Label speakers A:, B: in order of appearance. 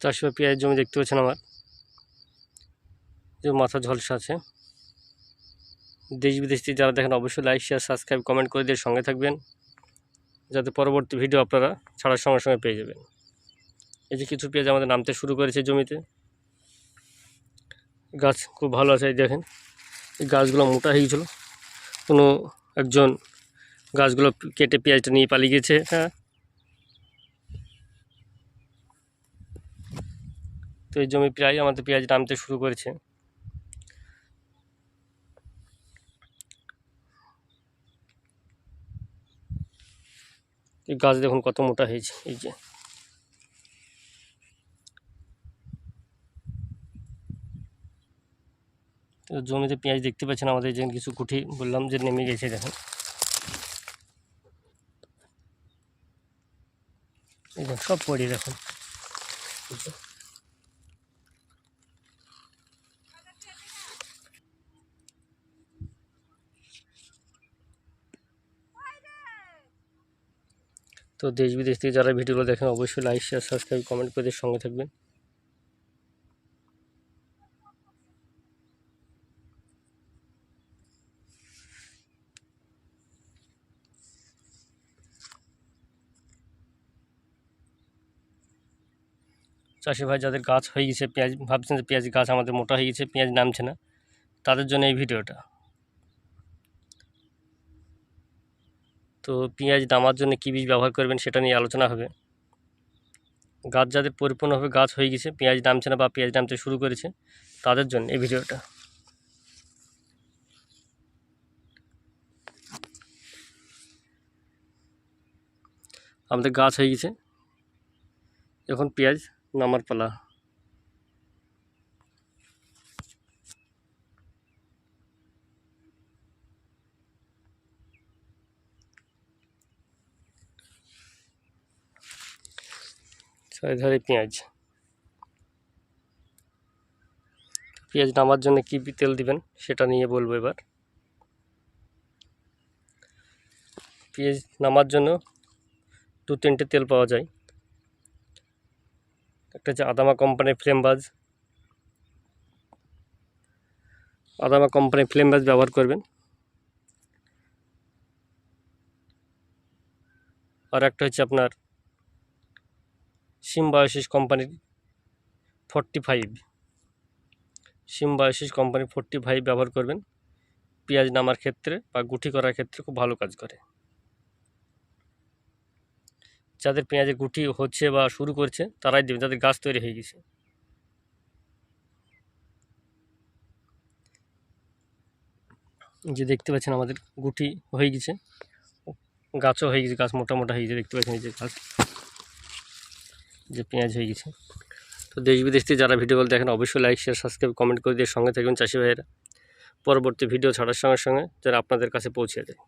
A: চারশো পেঁয়াজ জমি দেখতে পাচ্ছেন আমার। যে মাথা ঝলসা আছে। দেশ বিদেশ থেকে যারা দেখেন অবশ্যই লাইক শেয়ার সাবস্ক্রাইব কমেন্ট করে দিয়ে সঙ্গে থাকবেন। যাতে পরবর্তী ভিডিও আপনারা ছাড়ার সঙ্গে সঙ্গে পেয়ে যাবেন। এই যে কিছু পেঁয়াজ আমাদের নামতে শুরু করেছে জমিতে। গাছ খুব ভালো আছে দেখেন। এই গাছগুলো মোটা হয়ে গেছিল। কোনো একজন গাছগুলো কেটে পেঁয়াজটা নিয়ে পালিয়ে গেছে হ্যাঁ। তো এই জমি প্রায় আমাদের পেঁয়াজ নামতে শুরু করেছে। গাছ দেখুন কত মোটা হয়েছে, এই যে। তো জমিতে পেঁয়াজ দেখতে পাচ্ছেন আমাদের যে কিছু কুঠি বললাম যে নেমে গেছে, দেখেন। এই সব পড়ি, দেখুন। তো দেশ বিদেশ থেকে যারা ভিডিওগুলো দেখেন, অবশ্যই লাইক শেয়ার সাবস্ক্রাইব কমেন্ট করে সঙ্গে থাকবেন। চাষি ভাই, যাদের গাছ হয়ে গেছে, পেঁয়াজ, ভাবছেন যে পেঁয়াজ গাছ আমাদের মোটা হয়ে গেছে, পেঁয়াজ নামছে না, তাদের জন্য এই ভিডিওটা। তো পেঁয়াজ নামার জন্য কী বীজ ব্যবহার করবেন সেটা নিয়ে আলোচনা হবে। গাছ যাদের পরিপূর্ণভাবে গাছ হয়ে গেছে, পেঁয়াজ নামছে না বা পেঁয়াজ নামতে শুরু করেছে, তাদের জন্য এই ভিডিওটা। আমাদের গাছ হয়ে গেছে। এখন পেঁয়াজ নামার পালা। চারিধারে পেঁয়াজ। পেঁয়াজ নামার জন্য কী তেল দিবেন সেটা নিয়ে বলব এবার। পেঁয়াজ নামার জন্য দু তিনটে তেল পাওয়া যায়। একটা হচ্ছে আদামা কোম্পানির ফ্লেমবাজ আদামা কোম্পানির ফ্লেমবাজ ব্যবহার করবেন। আর একটা হচ্ছে আপনার সিমবায়োসিস কোম্পানির ফর্টি ফাইভ। সিমবায়োসিস কোম্পানির ফর্টি ফাইভ ব্যবহার করবেন। পেঁয়াজ নামার ক্ষেত্রে বা গুটি করার ক্ষেত্রে খুব ভালো কাজ করে। যাদের পেঁয়াজের গুটি হচ্ছে বা শুরু করছে, তারাই দেবেন। যাদের গাছ তৈরি হয়ে গেছে। যে দেখতে পাচ্ছেন আমাদের গুটি হয়ে গেছে। গাছও হয়ে গেছে, গাছ মোটা মোটা হয়ে গেছে। দেখতে পাচ্ছেন এই যে গাছ। যে পেঁয়াজ হয়ে গেছে। তো দেশ বিদেশ থেকে যারা ভিডিওগুলো দেখেন, অবশ্যই লাইক শেয়ার সাবস্ক্রাইব কমেন্ট করে দিয়ে সঙ্গে থাকবেন চাষি ভাইয়েরা। পরবর্তী ভিডিও ছাড়ার সঙ্গে সঙ্গে যারা আপনাদের কাছে পৌঁছে যায়।